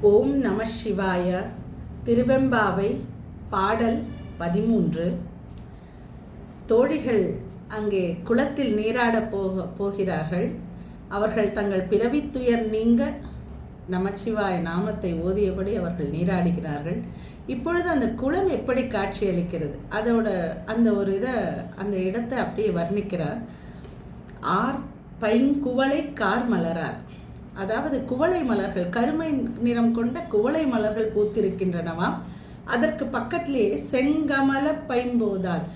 ஓம் நம சிவாய. திருவெம்பாவை பாடல் பதிமூன்று. தோழிகள் அங்கே குளத்தில் நீராடப் போக போகிறார்கள். அவர்கள் தங்கள் பிறவித்துயர் நீங்க நமச்சிவாய நாமத்தை ஓதியபடி அவர்கள் நீராடுகிறார்கள். இப்பொழுது அந்த குளம் எப்படி காட்சியளிக்கிறது? அதோட அந்த ஒரு இதை அந்த இடத்தை அப்படியே வர்ணிக்கிறார். ஆர் பைங்குவளை கார் மலரார் அதாவது குவளை மலர்கள் கருமை நிறம் கொண்ட குவளை மலர்கள் பூத்திருக்கின்றனவாம் அதற்கு பக்கத்திலேயே செங்கமல பைம்போதால்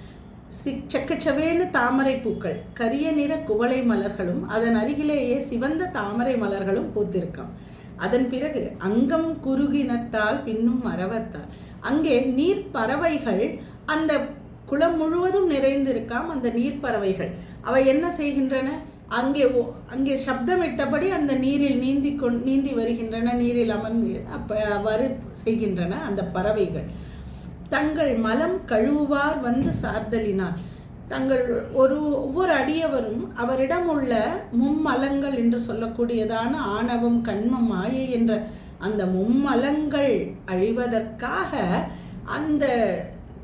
சி செக்கச்சவேன்னு தாமரை பூக்கள் கரிய நிற குவளை மலர்களும் அதன் அருகிலேயே சிவந்த தாமரை மலர்களும் பூத்திருக்காம். அதன் பிறகு அங்கம் குறுகினத்தால் பின்னும் மரவத்தால். அங்கே நீர் பறவைகள் அந்த குளம் முழுவதும் நிறைந்திருக்காம் அந்த நீர்ப்பறவைகள். அவை என்ன செய்கின்றன? அங்கே அங்கே சப்தமிட்டபடி அந்த நீரில் நீந்தி கொண் நீந்தி வருகின்றன நீரில் அமர்ந்து அப்ப வரு செய்கின்றன அந்த பறவைகள். தங்கள் மலம் கழுவுவார் வந்து சார்தலினார். தங்கள் ஒரு ஒவ்வொரு அடியவரும் அவரிடம் உள்ள மும்மலங்கள் என்று சொல்லக்கூடியதான ஆணவம் கண்மம் மாயை என்ற அந்த மும்மலங்கள் அழிவதற்காக அந்த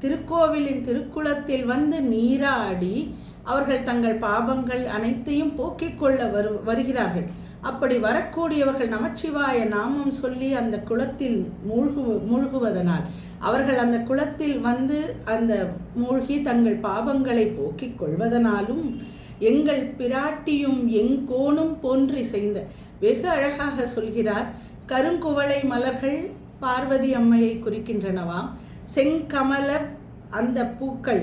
திருக்கோவிலின் திருக்குளத்தில் வந்து நீராடி அவர்கள் தங்கள் பாவங்கள் அனைத்தையும் போக்கிக் கொள்ள வரு வருகிறார்கள். அப்படி வரக்கூடியவர்கள் நமச்சிவாய நாமம் சொல்லி அந்த குளத்தில் மூழ்கு மூழ்குவதனால் அவர்கள் அந்த குளத்தில் வந்து அந்த மூழ்கி தங்கள் பாவங்களை போக்கிக் கொள்வதனாலும் எங்கள் பிராட்டியும் எங்கோனும் போன்றி செய்த வெகு அழகாக சொல்கிறார் கருங்குவளை மலர்கள் பார்வதி அம்மையை குறிக்கின்றனவாம் செங்கமல அந்த பூக்கள்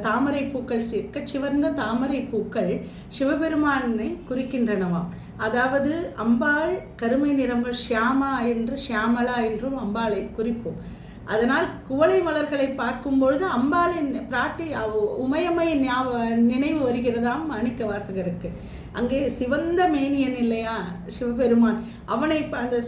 தாமரை பூக்கள் சிக்க சிவந்த தாமரை பூக்கள் சிவபெருமானை குறிக்கின்றனவாம் அதாவது அம்பாள் கருமை நிறங்கள் ஷியாமா என்று ஷியாமலா என்றும் அம்பாளை குறிப்போம். அதனால் குவளை மலர்களை பார்க்கும் பொழுது அம்பாளின் பிராட்டி உமையம்மையின் நினைவு வருகிறதாம் மாணிக்க வாசகருக்கு. அங்கே சிவந்த மேனியன் இல்லையா? சிவபெருமான். அவனை அந்த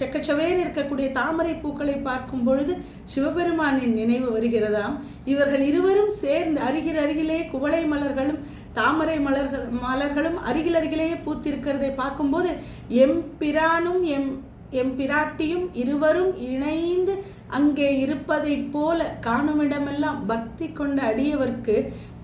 செக்கச்சவேன் இருக்கக்கூடிய தாமரை பூக்களை பார்க்கும் பொழுது சிவபெருமானின் நினைவு வருகிறதாம். இவர்கள் இருவரும் சேர்ந்து அருகில் அருகிலே குவளை மலர்களும் தாமரை மலர்கள் மலர்களும் அருகில் அருகிலேயே பூத்திருக்கிறதை பார்க்கும்போது எம் பிரானும் எம் எம் பிராட்டியும் இருவரும் இணைந்து அங்கே இருப்பதைப் போல காணுமிடமெல்லாம் பக்தி கொண்ட அடியவர்க்கு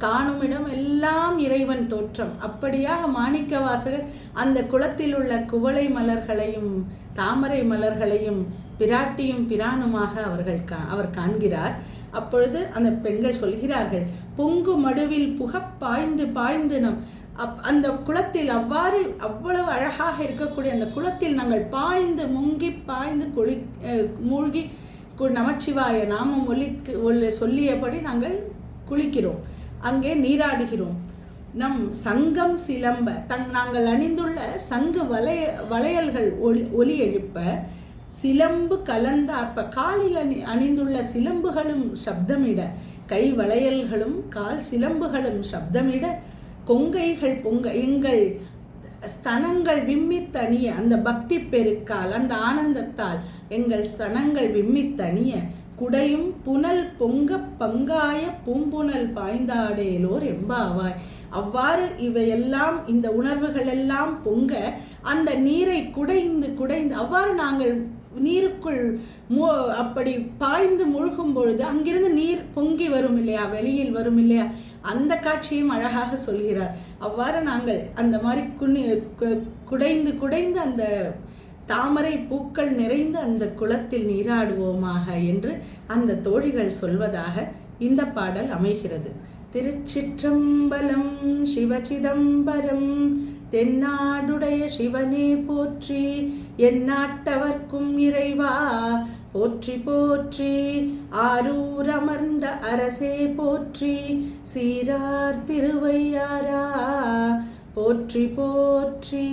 காணுமிடம் எல்லாம் இறைவன் தோற்றம். அப்படியாக மாணிக்க வாசகர் அந்த குளத்தில் உள்ள குவளை மலர்களையும் தாமரை மலர்களையும் பிராட்டியும் பிரானுமாக அவர்கள் கா அவர் காண்கிறார். அப்பொழுது அந்த பெண்கள் சொல்கிறார்கள் பொங்கு மடுவில் புக பாய்ந்து பாய்ந்து நம் அப் அந்த குளத்தில் அவ்வாறு அவ்வளவு அழகாக இருக்கக்கூடிய அந்த குளத்தில் நாங்கள் பாய்ந்து முங்கி பாய்ந்து குளி மூழ்கி நமச்சிவாய நாமம் ஒலிக்கு ஒலி சொல்லியபடி நாங்கள் குளிக்கிறோம். அங்கே நீராடுகிறோம். நம் சங்கம் சிலம்ப தங் நாங்கள் அணிந்துள்ள சங்கு வளைய வளையல்கள் ஒளி ஒலி எழுப்ப சிலம்பு கலந்த அற்ப காலில் அணி அணிந்துள்ள சிலம்புகளும் சப்தமிட கை வளையல்களும் கால் சிலம்புகளும் சப்தமிட கொங்கைகள் பொங்க எங்கள் ஸ்தனங்கள் விம்மித்தனிய அந்த பக்தி பெருக்கால் அந்த ஆனந்தத்தால் எங்கள் ஸ்தனங்கள் விம்மித்தனிய குடையும் புனல் பொங்க பங்காய பூம்புனல் பாய்ந்தாடேலோர் எம்பாவாய். அவ்வாறு இவையெல்லாம் இந்த உணர்வுகள் எல்லாம் பொங்க அந்த நீரை குடைந்து குடைந்து அவ்வாறு நாங்கள் நீருக்குள் மூ அப்படி பாய்ந்து முழுகும் பொழுது அங்கிருந்து நீர் பொங்கி வரும் இல்லையா? வெளியில் வரும் இல்லையா? அந்த காட்சியும் அழகாக சொல்கிறார். அவ்வாறு நாங்கள் அந்த மாதிரி குனி குடைந்து குடைந்து அந்த தாமரை பூக்கள் நிறைந்த அந்த குளத்தில் நீராடுவோமாக என்று அந்த தோழிகள் சொல்வதாக இந்த பாடல் அமைகிறது. திருச்சிற்றம்பலம் சிவச்சிதம்பரம் தென்னாடுடைய சிவனே போற்றி எந்நாட்டவர்க்கும் இறைவா போற்றி போற்றி. ஆரூர் அமர்ந்த அரசே போற்றி. சீரார் திருவையாரா. போற்றி போற்றி.